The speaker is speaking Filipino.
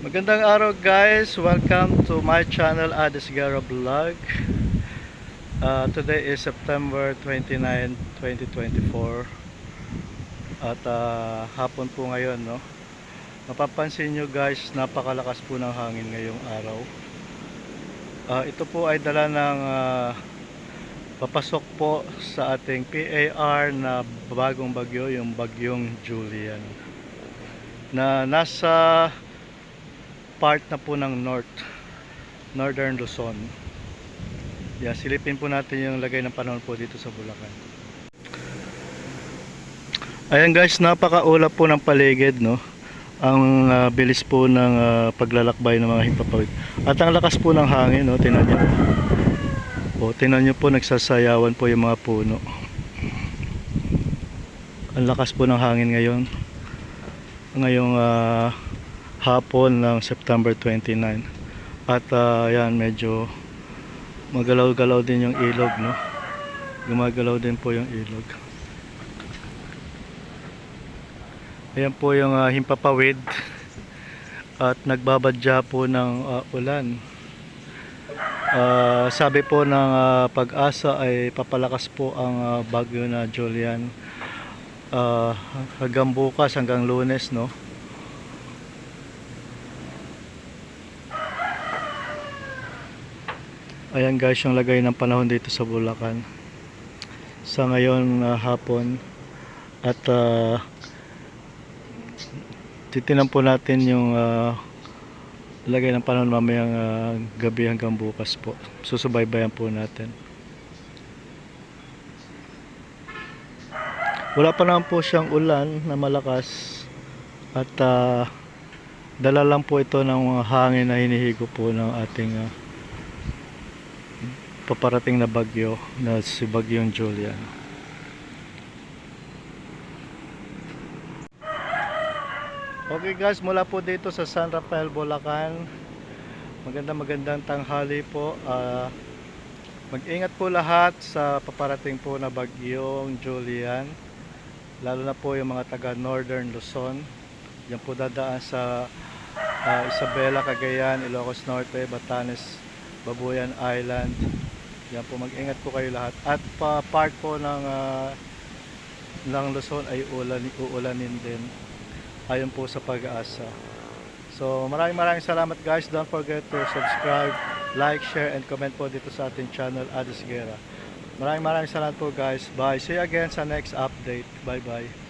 Magandang araw guys, welcome to my channel Adesgaro Vlog. Uh, Today is September 29, 2024 At ah, hapon po ngayon no? Mapapansin nyo guys, napakalakas po ng hangin ngayong araw. Ah, Ito po ay dala ng ah, papasok po sa ating PAR na bagong bagyo, yung bagyong Julian. Na nasa part na po ng north northern Luzon. Yan, silipin po natin yung lagay ng panahon po dito sa Bulacan. Ayan guys, napakaulap po ng paligid no? Ang ah, bilis po ng ah, paglalakbay ng mga himpapawid. At ang lakas po ng hangin no, tinan nyo o, tinan nyo po nagsasayawan po yung mga puno. Ang lakas po ng hangin ngayon. Ngayong ah, hapon ng September 29 at ah, yan medyo magalaw-galaw din yung ilog no? Gumagalaw din po yung ilog. Ayan po yung ah, himpapawid at nagbabadya po ng ah, ulan. Ah, sabi po ng ah, pag-asa ay papalakas po ang ah, bagyo na Julian. Ah, hanggang bukas hanggang lunes no ayan guys yung lagay ng panahon dito sa Bulacan. Sa ngayon ah, hapon. At ah, titinan po natin yung ah, lagay ng panahon mamayang ah, gabi hanggang bukas po. Susubaybayan po natin. Wala pa naman po siyang ulan na malakas. At ah, dala lang po ito ng hangin na hinihigo po ng ating ah, paparating na bagyo na si Bagyong Julian. Okay guys, mula po dito sa San Rafael, Bulacan. Maganda magandang tanghali po. Ah, Mag-ingat po lahat sa paparating po na bagyong Julian lalo na po yung mga taga Northern Luzon. Yan po dadaan sa ah, Isabela, Cagayan, Ilocos Norte, Batanes, Babuyan Island yan po mag-ingat po kayo lahat. At pa part po ng ah, ng Luzon ay ulan, uulanin din ayon po sa pag-asa. So maraming maraming salamat guys. Don't forget to subscribe like, share and comment po dito sa ating channel Adis Guerra. Maraming maraming salamat po guys. Bye. See you again sa next update. Bye bye